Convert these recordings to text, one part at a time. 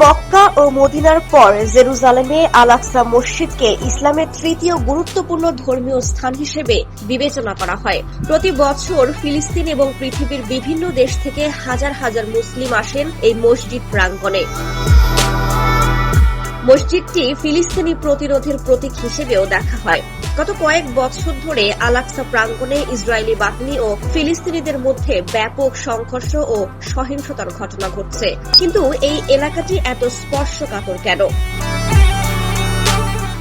মক্কা ও মদিনার পর জেরুজালেমে আলাক্সা মসজিদকে ইসলামের তৃতীয় গুরুত্বপূর্ণ ধর্মীয় স্থান হিসেবে বিবেচনা করা হয়। প্রতি বছর ফিলিস্তিন এবং পৃথিবীর বিভিন্ন দেশ থেকে হাজার হাজার মুসলিম আসেন এই মসজিদ প্রাঙ্গণে। মসজিদটি ফিলিস্তিনি প্রতিরোধের প্রতীক হিসেবেও দেখা হয়। গত কয়েক বছর ধরে আলাক্সা প্রাঙ্গণে ইসরায়েলি বাহিনী ও ফিলিস্তিনিদের মধ্যে ব্যাপক সংঘর্ষ ও সহিংসতার ঘটনা ঘটছে। কিন্তু এই এলাকাটি এত স্পর্শকাতর কেন?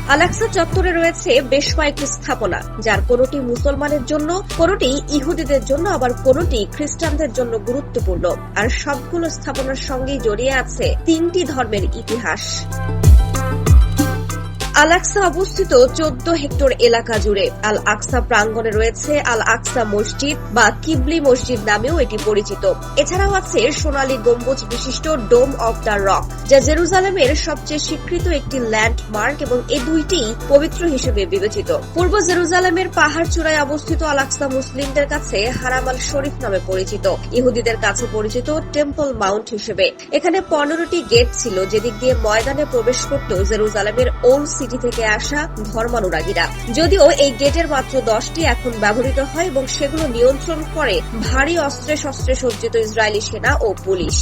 আলাক্সা চত্বরে রয়েছে বেশ কয়েকটি স্থাপনা, যার কোনটি মুসলমানের জন্য, কোনটি ইহুদিদের জন্য, আবার কোনটি খ্রিস্টানদের জন্য গুরুত্বপূর্ণ। আর সবগুলো স্থাপনার সঙ্গেই জড়িয়ে আছে তিনটি ধর্মের ইতিহাস। আলাক্সা অবস্থিত চোদ্দ হেক্টর এলাকা জুড়ে। আল আকসা প্রাঙ্গণে রয়েছে আল আকসা মসজিদ বা কিবলি মসজিদ নামেও এটি পরিচিত। এছাড়াও আছে সোনালী গম্বুজ বিশিষ্ট ডোম অব দ্য রক, যা জেরুজালেমের সবচেয়ে স্বীকৃত একটি ল্যান্ডমার্ক এবং এই দুইটি পবিত্র হিসেবে বিবেচিত। পূর্ব জেরুজালেমের পাহাড় চূড়ায় অবস্থিত আল আকসা মুসলিমদের কাছে হারাম আল শরীফ নামে পরিচিত। ইহুদিদের কাছে পরিচিত টেম্পল মাউন্ট হিসেবে। এখানে পনেরোটি গেট ছিল, যেদিক দিয়ে ময়দানে প্রবেশ করত জেরুজালেমের ওল্ড সিটি থেকে আসা ধর্মানুরাগীরা। যদিও এই গেটের মাত্র দশটি এখন ব্যবহৃত হয় এবং সেগুলো নিয়ন্ত্রণ করে ভারী অস্ত্রে শস্ত্রে সজ্জিত ইসরায়েলি সেনা ও পুলিশ।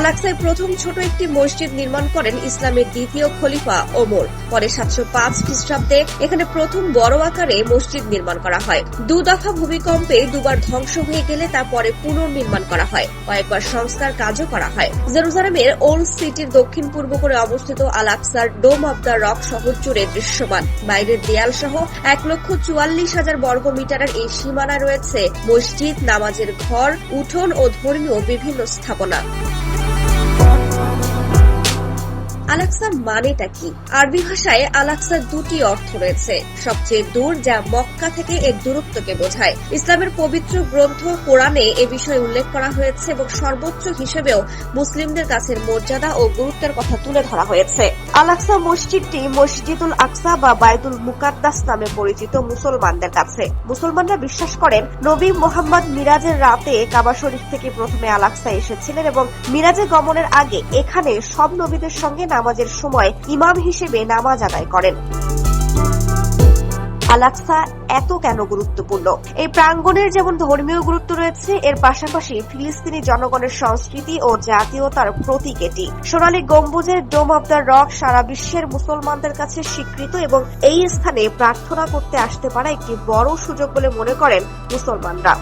আলাক্সায় প্রথম ছোট একটি মসজিদ নির্মাণ করেন ইসলামের দ্বিতীয় খলিফা ওমর। পরে সাতশো পাঁচ খ্রিস্টাব্দে এখানে প্রথম বড় আকারে মসজিদ নির্মাণ করা হয়। দু দফা ভূমিকম্পে দুবার ধ্বংস হয়ে গেলে তা পরে পুনর্নির্মাণ করা হয়। কয়েকবার সংস্কার কাজও করা হয়। জেরুজালেমের ওল্ড সিটির দক্ষিণ পূর্ব করে অবস্থিত আলাক্সার ডোম অব দ্য রক শহর জুড়ে দৃশ্যমান। বাইরের দেয়াল সহ এক লক্ষ চুয়াল্লিশ হাজার বর্গ মিটারের এই সীমানা রয়েছে মসজিদ, নামাজের ঘর, উঠোন ও ধর্মীয় বিভিন্ন স্থাপনা। আলাক্সার মানেটা কি? আরবি ভাষায় আলাক্সার দুটি অর্থ রয়েছে। সবচেয়ে দূর, যা মক্কা থেকে এর দূরত্বকে বোঝায়। ইসলামের পবিত্র গ্রন্থ, কোরআনে এ বিষয়ে উল্লেখ করা হয়েছে এবং সর্বোচ্চ হিসেবেও মুসলিমদের কাছের মর্যাদা ও গুরুত্বের কথা তুলে ধরা হয়েছে। আলাক্সা মসজিদটি মসজিদুল আকসা বা বায়তুল মুকাদ্দাস নামে পরিচিত মুসলমানদের কাছে। মুসলমানরা বিশ্বাস করেন, নবী মোহাম্মদ মিরাজের রাতে কাবা শরীফ থেকে প্রথমে আলাক্সা এসেছিলেন এবং মিরাজে গমনের আগে এখানে সব নবীদের সঙ্গে নামাজের সময় ইমাম হিসেবে নামাজ আদায় করেন। আলাক্সা এত কেন গুরুত্বপূর্ণ? এই প্রাঙ্গণের যেমন ধর্মীয় গুরুত্ব রয়েছে, এর পাশাপাশি ফিলিস্তিনি জনগণের সংস্কৃতি ও জাতীয়তার প্রতীক এটি। সোনালী গম্বুজের ডোম অব দ্য রক সারা বিশ্বের মুসলমানদের কাছে স্বীকৃত এবং এই স্থানে প্রার্থনা করতে আসতে পারা একটি বড় সুযোগ বলে মনে করেন মুসলমানরা।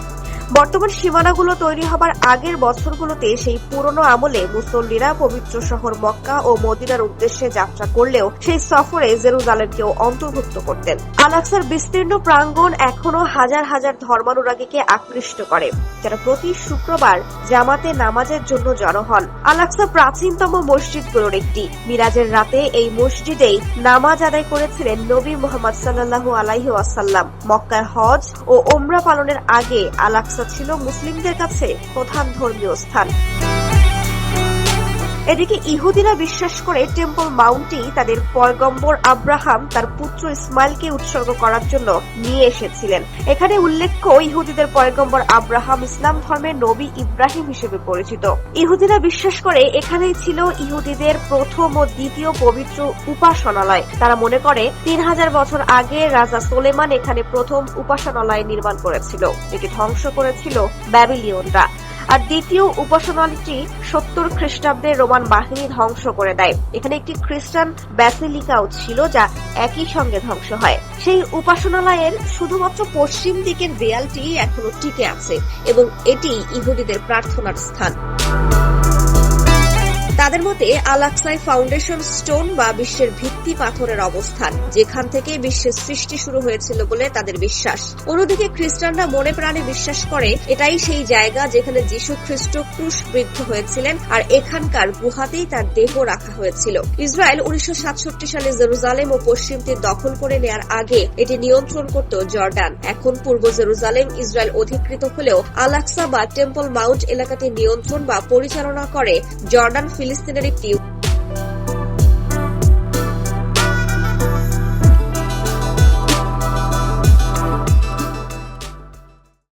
বর্তমান সীমানাগুলো তৈরি হবার আগের বছরগুলোতে সেই পুরনো আমলে মুসল্লিরা পবিত্র শহর মক্কা ও মদিনার উদ্দেশ্যে যাত্রা করলেও সেই সফরে জেরুজালেমকেও অন্তর্ভুক্ত করতেন। আলাক্সার বিস্তীর্ণ প্রাঙ্গণ এখনও হাজার হাজার ধর্মানুরাগীকে আকৃষ্ট করে। যারা প্রতি শুক্রবার জামাতে নামাজের জন্য জড়ো হন। আলাক্সা প্রাচীনতম মসজিদগুলোর একটি। মিরাজের রাতে এই মসজিদেই নামাজ আদায় করেছিলেন নবী মোহাম্মদ সাল্লাল্লাহু আলাইহি আসাল্লাম মক্কায় হজ ও ওমরা পালনের আগে আলাক্সা ছিল মুসলিমদের কাছে প্রধান ধর্মীয় স্থান। এদিকে ইহুদিরা বিশ্বাস করে টেম্পল মাউন্টটি তাদের পয়গম্বর আব্রাহাম তার পুত্র ইসমাইলকে উৎসর্গ করার জন্য নিয়ে এসেছিলেন। এখানে উল্লেখ্য, ইহুদিদের পয়গম্বর আব্রাহাম ইসলাম ধর্মের নবী ইব্রাহিম হিসেবে পরিচিত। ইহুদিরা বিশ্বাস করে এখানেই ছিল ইহুদিদের প্রথম ও দ্বিতীয় পবিত্র উপাসনালয়। তারা মনে করে, তিন হাজার বছর আগে রাজা সোলেমান এখানে প্রথম উপাসনালয় নির্মাণ করেছিল। এটি ধ্বংস করেছিল ব্যাবিলিয়নরা আর দ্বিতীয় উপাসনালয়টি সত্তর খ্রিস্টাব্দে রোমান বাহিনী ধ্বংস করে দেয়। এখানে একটি খ্রিস্টান ব্যাসিলিকাও ছিল যা একই সঙ্গে ধ্বংস হয়। সেই উপাসনালয়ের শুধুমাত্র পশ্চিম দিকের দেয়ালটি এখনও টিকে আছে এবং এটি ইহুদিদের প্রার্থনার স্থান। তাদের মতে আলাক্সাই ফাউন্ডেশন স্টোন বা বিশ্বের ভিত্তি পাথরের অবস্থান, যেখান থেকে বিশ্বের সৃষ্টি শুরু হয়েছিল বলে তাদের বিশ্বাস। অন্যদিকে খ্রিস্টানরা মনে প্রাণে বিশ্বাস করে, এটাই সেই জায়গা যেখানে যীশু খ্রিস্ট ক্রুশবিদ্ধ হয়েছিলেন আর এখানকার গুহাতেই তার দেহ রাখা হয়েছিল। ইসরায়েল উনিশশো সাতষট্টি সালে জেরুজালেম ও পশ্চিম তীর দখল করে নেয়ার আগে এটি নিয়ন্ত্রণ করত জর্ডান। এখন পূর্ব জেরুজালেম ইসরায়েল অধিকৃত হলেও আলাক্সা বা টেম্পল মাউন্ট এলাকাটি নিয়ন্ত্রণ বা পরিচালনা করে, জর্ডান ফিলিস্তিনের একটি